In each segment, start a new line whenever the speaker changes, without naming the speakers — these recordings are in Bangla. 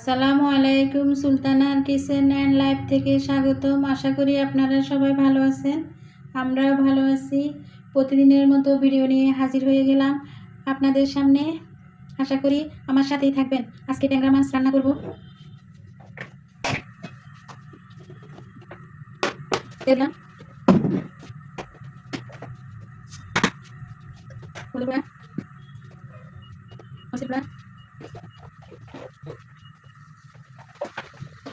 আসসালামু আলাইকুম। সুলতানার কিচেন অ্যান্ড লাইফ থেকে স্বাগতম। আশা করি আপনারা সবাই ভালো আছেন। আমরাও ভালো আছি। প্রতিদিনের মতো ভিডিও নিয়ে হাজির হয়ে গেলাম আপনাদের সামনে। আশা করি আমার সাথেই থাকবেন। আজকে ট্যাংরা মাছ রান্না করব। হলুদ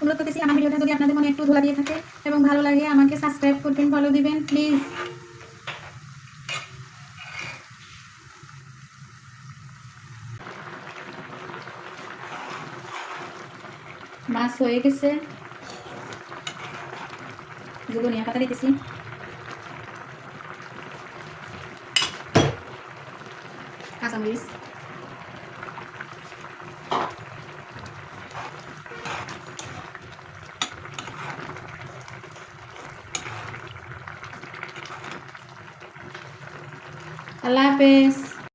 অনুরোধ করতেছি, আমার ভিডিওটা যদি আপনাদের মনে একটু ধোলা দিয়ে থাকে এবং ভালো লাগে, আমাকে সাবস্ক্রাইব করবেন ফলো দিবেন প্লিজ মাছ হয়ে গেছে। ধনিয়া পাতা দিতেছি। কাঁচামরিচ আল্লাহ হাফেজ